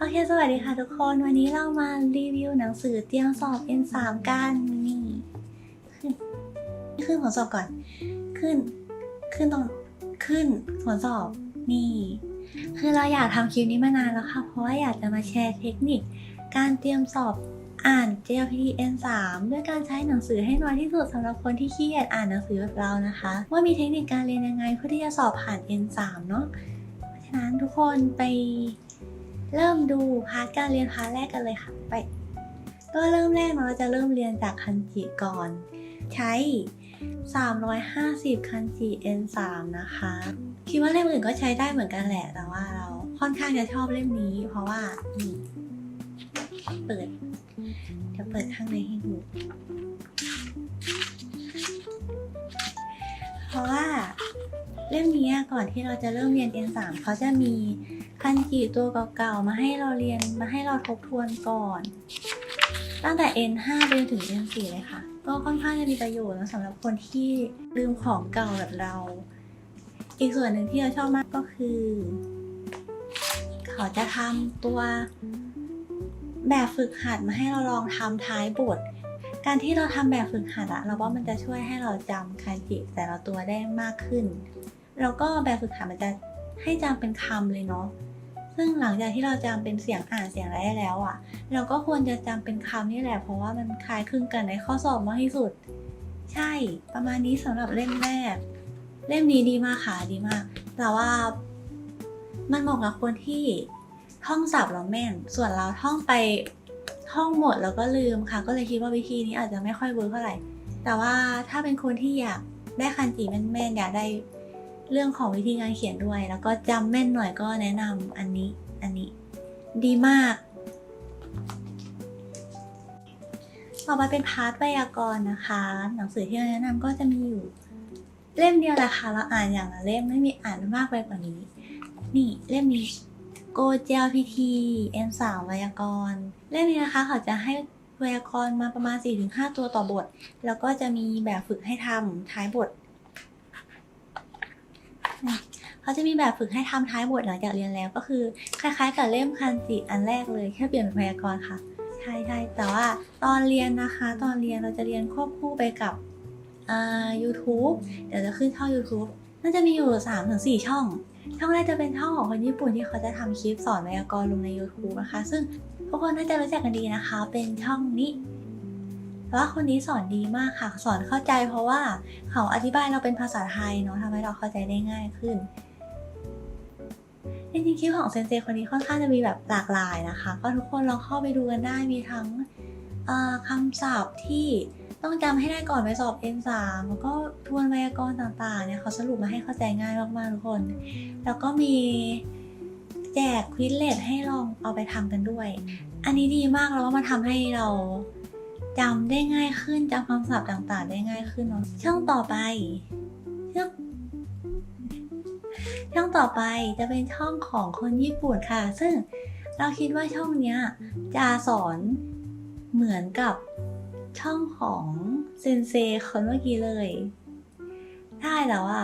โอเค สวัสดีค่ะทุกคน วันนี้เรามารีวิวหนังสือเตรียมสอบ N3 กันนี่ขึ้นขึ้นผลสอบก่อน ขึ้น ขึ้นตรงขึ้นผลสอบนี่ คือเราอยากทำคลิปนี้มานานแล้วค่ะ เพราะว่าอยากจะมาแชร์เทคนิค การเตรียมสอบอ่าน JLPT N3 ด้วยการใช้หนังสือให้น้อยที่สุดสำหรับคนที่ขี้เกียจอ่านหนังสือแบบเรานะคะ ว่ามีเทคนิคการเรียนยังไงเพื่อที่จะสอบผ่าน N3 เนาะเพราะฉะนั้นทุกคนไป เริ่มดูพาร์ทการเรียนพาร์ทแรกกันเลยค่ะไป ก็เริ่มแรกเราจะเริ่มเรียนจากคันจิก่อน ใช้ 350 คันจิ N3 นะคะ คิดว่าเล่มอื่นก็ใช้ได้เหมือนกันแหละ แต่ว่าเราค่อนข้างจะชอบเล่มนี้ เพราะว่าเปิดเดี๋ยวเปิดข้างในให้ดู เพราะว่าเล่มนี้ก่อนที่เราจะเริ่มเรียน N3 เขาจะมี คันจิตัวเก่าๆ มาให้เราเรียนมาให้เราทบทวนก่อน ตั้งแต่ N5 ไปจนถึง N4 เลยค่ะ ก็ค่อนข้างจะมีประโยชน์นะสำหรับคนที่ลืมของเก่าแบบเรา อีกส่วนหนึ่งที่เราชอบมากก็คือ เขาจะทำตัวแบบฝึกหัดมาให้เราลองทำท้ายบท การที่เราทำแบบฝึกหัดอะเราว่ามันจะช่วยให้เราจำคันจิแต่ละตัวได้มากขึ้น แล้วก็แบบฝึกหัดมันจะให้จำเป็นคำเลยเนาะ ซึ่งหลังจากที่เราจำเป็นเสียงอ่านเสียงอะไรได้แล้วอะ เราก็ควรจะจำเป็นคำนี่แหละ เพราะว่ามันคล้ายคลึงกันในข้อสอบมากที่สุด ใช่ ประมาณนี้สำหรับเล่มแรก เล่มนี้ดีมากค่ะดีมาก แต่ว่ามันเหมาะกับคนที่ท่องศัพท์แล้วแม่น ส่วนเราท่องไปท่องหมดแล้วก็ลืมค่ะ ก็เลยคิดว่าวิธีนี้อาจจะไม่ค่อยเวิร์กเท่าไหร่ แต่ว่าถ้าเป็นคนที่อยากได้คันจิแม่นๆอยากได้ เรื่องของวิธีการเขียนด้วย แล้วก็จำแม่นหน่อยก็แนะนำอันนี้อันนี้ ดีมาก ต่อไปเป็นพาร์ทไวยากรณ์นะคะ หนังสือที่เราแนะนำก็จะมีอยู่ เล่มเดียวแหละค่ะเราอ่านอย่างละเล่มไม่มีอ่านมากไปกว่านี้ นี่เล่มนี้โกเจลพีที N3 ไวยากรณ์เล่มนี้นะคะเขาจะให้ไวยากรณ์มาประมาณ 4-5 ตัวต่อบท แล้วก็จะมีแบบฝึกให้ทำท้ายบท เขาจะมีแบบฝึกให้ทำท้ายบทหลังจากเรียนแล้ว ก็คือคล้ายๆ กับเล่มคันจิอันแรกเลยแค่เปลี่ยนเป็นไวยากรณ์ค่ะใช่ใช่แต่ว่าตอนเรียนนะคะ ตอนเรียนเราจะเรียนควบคู่ไปกับอ่า YouTube เดี๋ยวจะขึ้นช่อง YouTube น่าจะมีอยู่3-4ถึง4ช่อง ช่องแรกจะเป็นช่องของคนญี่ปุ่นที่เขาจะทำคลิปสอนไวยากรณ์ลงใน YouTube นะคะ ซึ่งทุกคนน่าจะรู้จักกันดีนะคะ เป็นช่องนี้ แต่ว่าคนนี้สอนดีมากค่ะ สอนเข้าใจเพราะว่าเขาอธิบายเราเป็นภาษาไทยเนาะทำให้เราเข้าใจได้ง่ายขึ้นจริงๆคลิปของเซนเซคนนี้ค่อนข้างจะมีแบบหลากหลายนะคะ ก็ทุกคนลองเข้าไปดูกันได้มีทั้งคำศัพท์ที่ต้องจำให้ได้ก่อนไปสอบ N3 แล้วก็ทวนไวยากรณ์ต่างๆเนี่ยเขาสรุปมาให้เข้าใจง่ายมากๆทุกคน แล้วก็มีแจกควิดเลตให้ลองเอาไปทำกันด้วย อันนี้ดีมากแล้วก็มาทำให้เรา จำได้ง่ายขึ้นจำคำศัพท์ต่างๆ ได้ง่ายขึ้นเนาะช่องต่อไปช่องช่องต่อไปจะเป็นช่องของคนญี่ปุ่นค่ะ ซึ่งเราคิดว่าช่องเนี้ยจะสอนเหมือนกับช่องของเซนเซคนเมื่อกี้เลยใช่แต่ว่า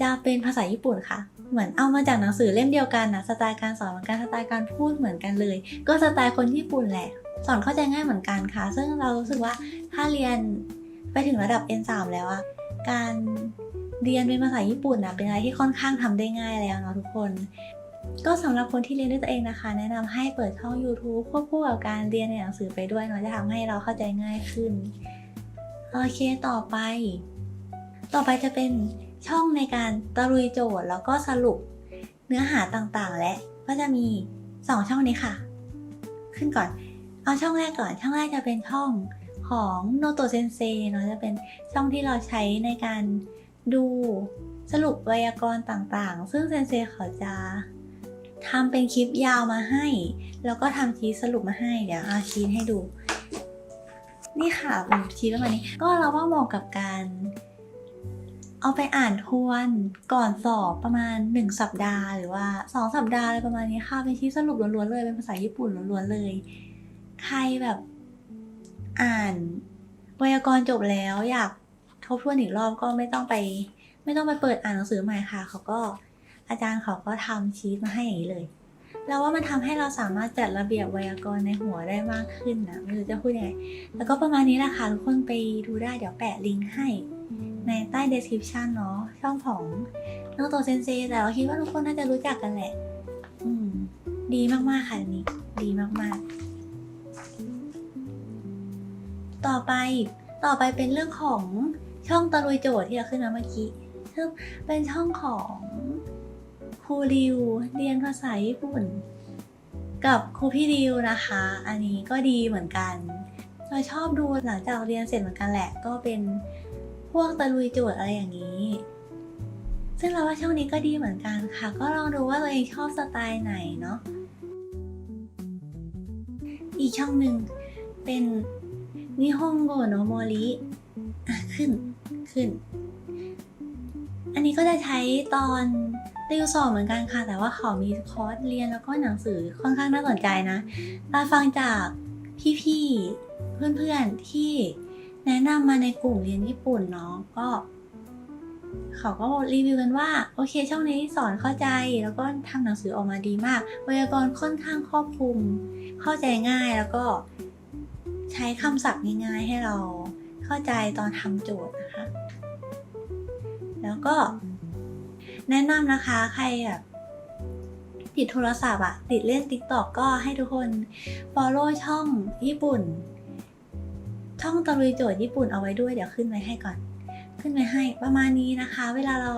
จะเป็นภาษาญี่ปุ่นค่ะ เหมือนเอามาจากหนังสือเล่มเดียวกันนะสไตล์การสอนเหมือนกันสไตล์การพูดเหมือนกันเลย ก็สไตล์คนญี่ปุ่นแหละ สอนเข้าใจง่ายเหมือนกันค่ะ ซึ่งเรารู้สึกว่าถ้าเรียนไปถึงระดับ N3 แล้วอะการเรียนเป็นภาษาญี่ปุ่นนะเป็นอะไรที่ค่อนข้างทำได้ง่ายแล้วเนาะทุกคน ก็สำหรับคนที่เรียนด้วยตัวเองนะคะ แนะนำให้เปิดช่อง YouTube ควบคู่กับการเรียนในหนังสือไปด้วยเนาะจะทำให้เราเข้าใจง่ายขึ้น โอเคต่อไป ต่อไปจะเป็นช่องในการตะลุยโจทย์แล้วก็สรุปเนื้อหาต่างๆ และก็จะมี 2 ช่องนี้ค่ะ ขึ้นก่อน เอาช่องแรกก่อน ช่องแรกจะเป็นช่องของโนโตเซนเซเนาะจะเป็นช่องที่เราใช้ในการดูสรุปไวยากรณ์ต่างๆ ซึ่งเซนเซเขาจะทำเป็นคลิปยาวมาให้ แล้วก็ทำชีทสรุปมาให้ เดี๋ยวอาชีทให้ดู นี่ค่ะชีทประมาณนี้ ก็เราว่าเหมาะกับการ เอาไปอ่านทวนก่อนสอบประมาณ 1 สัปดาห์หรือว่า 2 สัปดาห์อะไรประมาณนี้ค่ะ เป็นชีทสรุปล้วนๆเลย เป็นภาษาญี่ปุ่นล้วนๆเลย ใครแบบ อ่านไวยากรณ์จบแล้วอยากทบทวนอีกรอบก็ไม่ต้องไป ไม่ต้องไปเปิดอ่านหนังสือใหม่ค่ะ เขาก็อาจารย์เขาก็ทำชีทมาให้อย่างนี้เลยเราว่ามันทำให้เราสามารถจัดระเบียบไวยากรณ์ในหัวได้มากขึ้นนะไม่รู้จะพูดยังไงแล้วก็ประมาณนี้แหละค่ะทุกคนไปดูได้เดี๋ยวแปะลิงก์ให้ ในใต้ description เนาะช่องของน้องโตเซนเซแต่เราคิดว่าทุกคนน่าจะรู้จักกันแหละ อืม ดีมากๆค่ะนนี้ ดีมากๆ ต่อไปต่อไปเป็นเรื่องของช่องตะลุยโจทย์ที่เราขึ้นมาเมื่อกี้ซึ่งเป็นช่องของครูริวเรียนภาษาญี่ปุ่น กับครูพี่ริวนะคะ อันนี้ก็ดีเหมือนกันเราชอบดูหลังจากเรียนเสร็จเหมือนกันแหละ ก็เป็นพวกตะลุยโจทย์อะไรอย่างนี้ ซึ่งเราว่าช่องนี้ก็ดีเหมือนกันค่ะ ก็ลองดูว่าตัวเองชอบสไตล์ไหนเนาะอีกช่องหนึ่งเป็น นิฮงโกโนโมริอะขึ้นขึ้น อันนี้ก็จะใช้ตอนติวสอบเหมือนกันค่ะ แต่ว่าเขามีคอร์สเรียนแล้วก็หนังสือค่อนข้างน่าสนใจนะเราฟังจากพี่ๆ เพื่อนๆ ที่แนะนำมาในกลุ่มเรียนญี่ปุ่นเนาะก็ เขาก็รีวิวกันว่า โอเคช่องนี้สอนเข้าใจแล้วก็ทำหนังสือออกมาดีมากไวยากรณ์ค่อนข้างครอบคลุม เข้าใจง่ายแล้วก็ ใช้คำศัพท์ง่ายๆให้เราเข้าใจตอนทำโจทย์นะคะ แล้วก็แนะนำนะคะใครแบบติดโทรศัพท์อะติดเล่น TikTok ก็ให้ทุกคน follow ช่องญี่ปุ่น ช่องตะลุยโจทย์ญี่ปุ่นเอาไว้ด้วยเดี๋ยวขึ้นไว้ให้ก่อน ขึ้นไว้ให้ประมาณนี้นะคะ เวลาเรา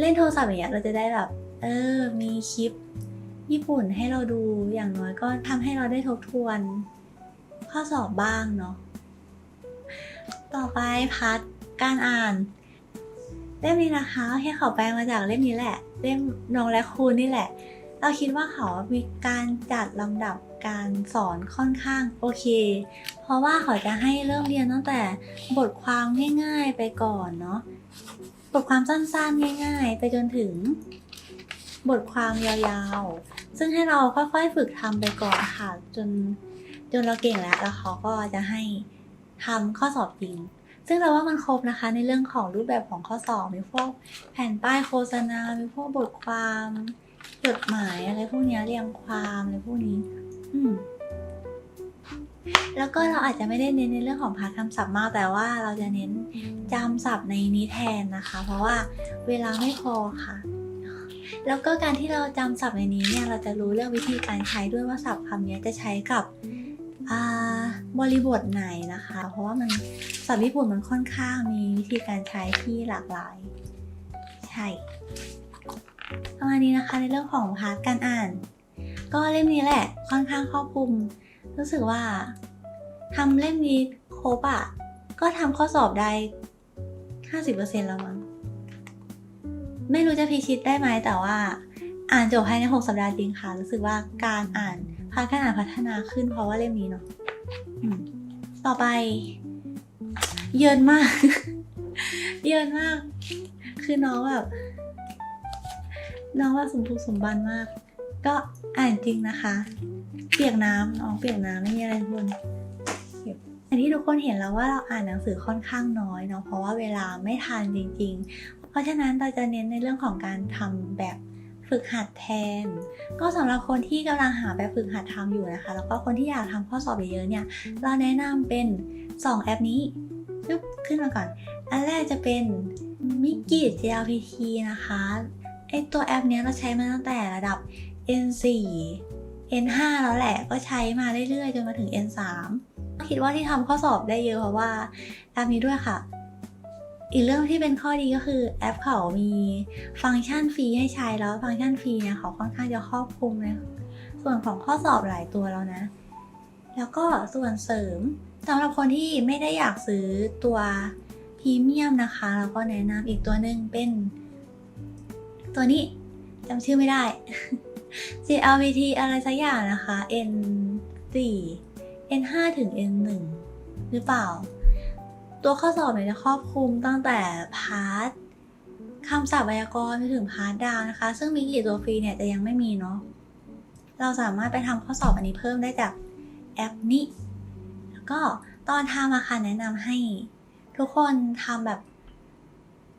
เล่นโทรศัพท์อย่างเงี้ยเราจะได้แบบ เออ มีคลิปญี่ปุ่นให้เราดูอย่างน้อยก็ทำให้เราได้ทบทวน ข้อสอบบ้างเนาะ ต่อไปพาร์ทการอ่าน เล่มนี้นะคะให้เขาแปลมาจากเล่มนี้แหละ เล่มน้องและครูนี่แหละ เราคิดว่าเขามีการจัดลำดับการสอนค่อนข้างโอเค เพราะว่าเขาจะให้เริ่มเรียนตั้งแต่บทความง่ายๆไปก่อนเนาะ บทความสั้นๆง่าย ๆ ไปจนถึง บทความยาวๆ ซึ่งให้เราค่อยๆฝึกทำไปก่อนค่ะจน จนเราเก่งแล้ว แล้วเขาก็จะให้ทำข้อสอบจริง ซึ่งเราว่ามันครบนะคะในเรื่องของรูปแบบของข้อสอบมีพวกแผ่นป้ายโฆษณา มีพวกบทความจดหมายอะไรพวกนี้เรียงความอะไรพวกนี้ อืมแล้วก็เราอาจจะไม่ได้เน้นในเรื่องของพาร์ทคำศัพท์มาก แต่ว่าเราจะเน้นจำศัพท์ในนี้แทนนะคะ เพราะว่าเวลาไม่พอค่ะ แล้วก็การที่เราจำศัพท์ในนี้เนี่ยเราจะรู้เรื่องวิธีการใช้ด้วยว่าศัพท์คำนี้จะใช้กับ บริบทไหนนะคะ เพราะว่ามันศัพท์ญี่ปุ่นมันค่อนข้างมีวิธีการใช้ที่หลากหลาย ใช่ประมาณนี้นะคะในเรื่องของพาร์ทการอ่าน ก็เล่มนี้แหละค่อนข้างครอบคลุม รู้สึกว่าทำเล่มนี้ครบอะก็ทำข้อสอบได้ 50%แล้วมั้งไม่รู้จะพิชิตได้ไหมแต่ว่า อ่านจบภายใน 6 สัปดาห์จริงค่ะ รู้สึกว่าการอ่าน พาการอ่านพัฒนาขึ้นเพราะว่าเล่มนี้เนาะอืมต่อไป เยินมาก เยินมาก คือน้องแบบน้องว่าสมบุกสมบันมาก ก็อ่านจริงนะคะ เปียกน้ำน้องเปียกน้ำไม่มีอะไรทุกคนเก็บอันที่ทุกคนเห็นแล้วว่าเราอ่านหนังสือค่อนข้างน้อยเนาะเพราะว่าเวลาไม่ทันจริง ๆ เพราะฉะนั้นเราจะเน้นในเรื่องของการทำแบบ ฝึกหัดแทน ก็สำหรับคนที่กำลังหาแบบฝึกหัดทำอยู่นะคะ แล้วก็คนที่อยากทำข้อสอบเยอะๆเนี่ย เราแนะนำเป็น 2 แอปนี้ปึ๊บขึ้นมาก่อน อันแรกจะเป็นมิกิ JLPT นะคะ ไอตัวแอปเนี้ยเราใช้มาตั้งแต่ระดับ N4 N5 แล้วแหละ ก็ใช้มาเรื่อยๆ จนมาถึง N3 คิดว่าที่ทำข้อสอบได้เยอะเพราะว่าแอปนี้ด้วยค่ะ อีกเรื่องที่เป็นข้อดีก็คือแอปเขามีฟังก์ชันฟรีให้ใช้แล้วฟังก์ชันฟรีเนี่ยเขาค่อนข้างจะครอบคลุมในส่วนของข้อสอบหลายตัวแล้วนะ แล้วก็ส่วนเสริมสำหรับคนที่ไม่ได้อยากซื้อตัวพรีเมียมนะคะเราก็แนะนำอีกตัวหนึ่งเป็น ตัวนี้จำชื่อไม่ได้ JLPT อะไรสักอย่างนะคะ N4 N5 ถึง N1 หรือเปล่า ตัวข้อสอบเนี่ยจะครอบคลุมตั้งแต่พาร์ทคำศัพท์ไวยากรณ์ไปถึงพาร์ทดาวนะคะ ซึ่งมีกี่ตัวฟรีเนี่ยจะยังไม่มีเนาะเราสามารถไปทำข้อสอบอันนี้เพิ่มได้จากแอปนี้ แล้วก็ตอนทำอะค่ะแนะนำให้ ทุกคนทำแบบ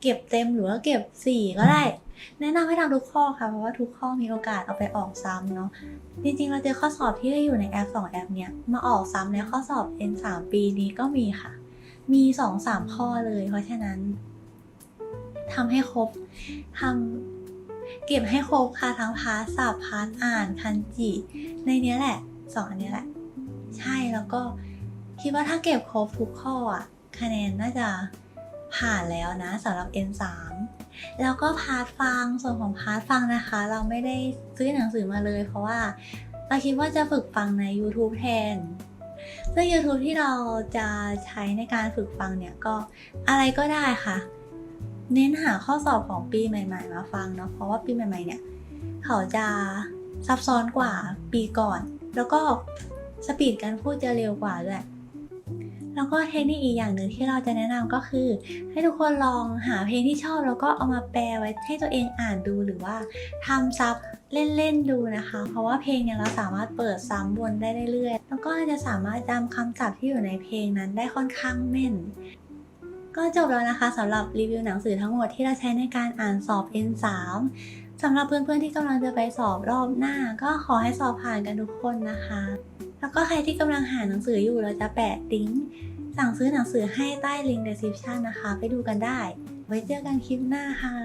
เก็บเต็มหรือว่าเก็บสี่ก็ได้ แนะนำให้ทำทุกข้อค่ะ เพราะว่าทุกข้อมีโอกาสเอาไปออกซ้ำเนาะ จริงๆ เราเจอข้อสอบที่อยู่ในแอปสองแอป เนี้ยมาออกซ้ำในข้อสอบ N 3 ปีนี้ก็มีค่ะ มีสองสามข้อเลย เพราะฉะนั้นทำให้ครบทำเก็บให้ครบค่ะทั้งพาร์ทสับพาร์ทอ่านคันจิ ในเนี้ยแหละสองอันนี้แหละ ใช่แล้วก็คิดว่าถ้าเก็บครบทุกข้ออะคะแนนน่าจะผ่านแล้วนะสำหรับ N 3 แล้วก็พาร์ทฟังส่วนของพาร์ทฟังนะคะ เราไม่ได้ซื้อหนังสือมาเลย เพราะว่าเราคิดว่าจะฝึกฟังใน YouTube แทน ซึ่ง YouTube ที่เราจะใช้ในการฝึกฟังเนี่ยก็อะไรก็ได้ค่ะ เน้นหาข้อสอบของปีใหม่ ๆ มาฟังเนาะเพราะว่าปีใหม่ ๆ เนี่ย เขาจะซับซ้อนกว่าปีก่อน แล้วก็สปีดการพูดจะเร็วกว่าด้วยแล้วก็เทคนิคอีกอย่างหนึ่งที่เราจะแนะนำก็คือ ให้ทุกคนลองหาเพลงที่ชอบแล้วก็เอามาแปลไว้ให้ตัวเองอ่านดูหรือว่าทำซับ เล่นๆดูนะคะ เพราะว่าเพลงเนี่ยเราสามารถเปิดซ้ำวนได้เรื่อยๆ แล้วก็จะสามารถจำคำศัพท์ที่อยู่ในเพลงนั้นได้ค่อนข้างแม่น ก็จบแล้วนะคะสำหรับรีวิวหนังสือทั้งหมดที่เราใช้ในการอ่านสอบ N3 สำหรับเพื่อนๆที่กำลังจะไปสอบรอบหน้า ก็ขอให้สอบผ่านกันทุกคนนะคะ แล้วก็ใครที่กำลังหาหนังสืออยู่เราจะแปะลิงก์สั่งซื้อหนังสือให้ใต้ลิงก์ description นะคะ ไปดูกันได้ ไว้เจอกันคลิปหน้าค่ะ